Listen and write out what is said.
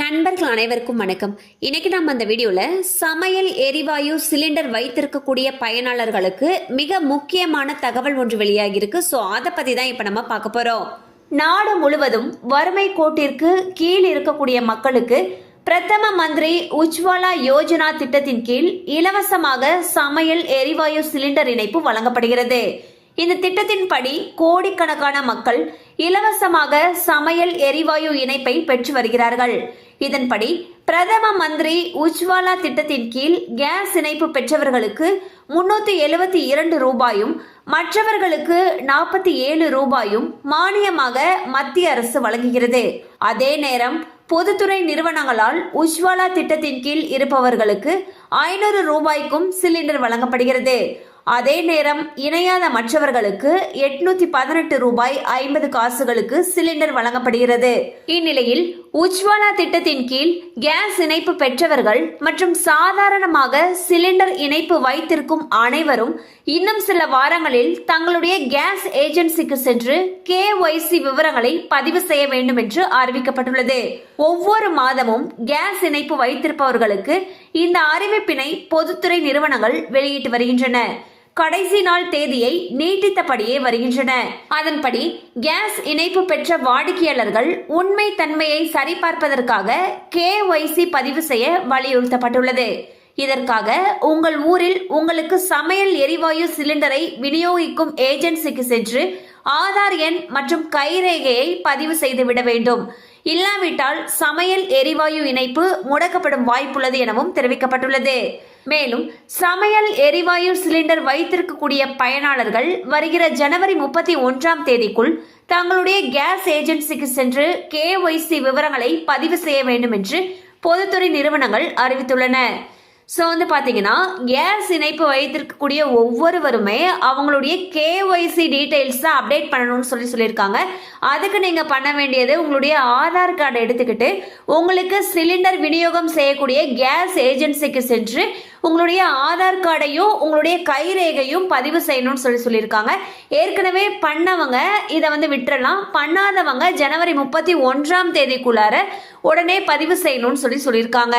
நண்பர்கள் அனைவருக்கும் வணக்கம். இன்னைக்கு நம்ம அந்த வீடியோவில் சமையல் எரிவாயு சிலிண்டர் வைத்திருக்கக்கூடிய பயனாளர்களுக்கு மிக முக்கியமான தகவல் ஒன்று வெளியாகியிருக்கு. ஸோ அதை பற்றி தான் இப்போ நம்ம பார்க்க போகிறோம் நாடு முழுவதும் வறுமை கோட்டிற்கு கீழ் இருக்கக்கூடிய மக்களுக்கு பிரதம மந்திரி உஜ்வாலா யோஜனா திட்டத்தின் கீழ் இலவசமாக சமையல் எரிவாயு சிலிண்டர் இணைப்பு வழங்கப்படுகிறது. இந்த திட்டத்தின்படி கோடிக்கணக்கான மக்கள் இலவசமாக சமையல் எரிவாயு இணைப்பை பெற்று வருகிறார்கள். இதன்படி பிரதம மந்திரி உஜ்வாலா திட்டத்தின் கீழ் கேஸ் இணைப்பு பெற்றவர்களுக்கு முன்னூத்தி எழுபத்தி இரண்டு ரூபாயும் மற்றவர்களுக்கு நாற்பத்தி ஏழு ரூபாயும் மானியமாக மத்திய அரசு வழங்குகிறது. அதே நேரம் பொதுத்துறை நிறுவனங்களால் உஜ்வாலா திட்டத்தின் கீழ் இருப்பவர்களுக்கு ஐநூறு ரூபாய்க்கும் சிலிண்டர் வழங்கப்படுகிறது. அதே நேரம் இணையாத மற்றவர்களுக்கு எட்நூத்தி பதினெட்டு ரூபாய் ஐம்பது காசுகளுக்கு சிலிண்டர் வழங்கப்படுகிறது. இந்நிலையில் உஜ்வாலா திட்டத்தின் கீழ் கேஸ் இணைப்பு பெற்றவர்கள் மற்றும் சாதாரணமாக சிலிண்டர் இணைப்பு வைத்திருக்கும் அனைவரும் இன்னும் சில வாரங்களில் தங்களுடைய கேஸ் ஏஜென்சிக்கு சென்று கேஒய்சி விவரங்களை பதிவு செய்ய வேண்டும் என்று அறிவிக்கப்பட்டுள்ளது. ஒவ்வொரு மாதமும் கேஸ் இணைப்பு வைத்திருப்பவர்களுக்கு இந்த அறிவிப்பினை பொதுத்துறை நிறுவனங்கள் வெளியிட்டு வருகின்றன. கடைசி நாள் தேதியை நீட்டித்தபடியே வருகின்றன. அதன்படி கேஸ் இணைப்பு பெற்ற வாடிக்கையாளர்கள் உண்மை தன்மையை சரிபார்ப்பதற்காக கேஒய்சி பதிவு செய்ய வலியுறுத்தப்பட்டுள்ளது. இதற்காக உங்கள் ஊரில் உங்களுக்கு சமையல் எரிவாயு சிலிண்டரை விநியோகிக்கும் ஏஜென்சிக்கு சென்று ஆதார் எண் மற்றும் கைரேகையை பதிவு செய்துவிட வேண்டும். இல்லாவிட்டால் சமையல் எரிவாயு இணைப்பு முடக்கப்படும் வாய்ப்புள்ளது எனவும் தெரிவிக்கப்பட்டுள்ளது. மேலும் சமையல் எரிவாயு சிலிண்டர் வைத்திருக்கக்கூடிய பயனாளர்கள் வருகிற ஜனவரி முப்பத்தி ஒன்றாம் தேதிக்குள் தங்களுடைய கேஸ் ஏஜென்சிக்கு சென்று கேஒய்சி விவரங்களை பதிவு செய்ய வேண்டும் என்று பொதுத்துறை நிறுவனங்கள் அறிவித்துள்ளன. ஸோ வந்து பார்த்தீங்கன்னா கேஸ் இணைப்பு வைத்திருக்கக்கூடிய ஒவ்வொருவருமே அவங்களுடைய கேஒய்சி டீட்டெயில்ஸை அப்டேட் பண்ணணும்னு சொல்லி சொல்லியிருக்காங்க. அதுக்கு நீங்கள் பண்ண வேண்டியது உங்களுடைய ஆதார் கார்டை எடுத்துக்கிட்டு உங்களுக்கு சிலிண்டர் விநியோகம் செய்யக்கூடிய கேஸ் ஏஜென்சிக்கு சென்று உங்களுடைய ஆதார் கார்டையும் உங்களுடைய கைரேகையும் பதிவு செய்யணும்னு சொல்லி சொல்லியிருக்காங்க. ஏற்கனவே பண்ணவங்க இதை வந்து விட்டுறலாம். பண்ணாதவங்க ஜனவரி முப்பத்தி ஒன்றாம் தேதிக்குள்ளார உடனே பதிவு செய்யணும்னு சொல்லி சொல்லியிருக்காங்க.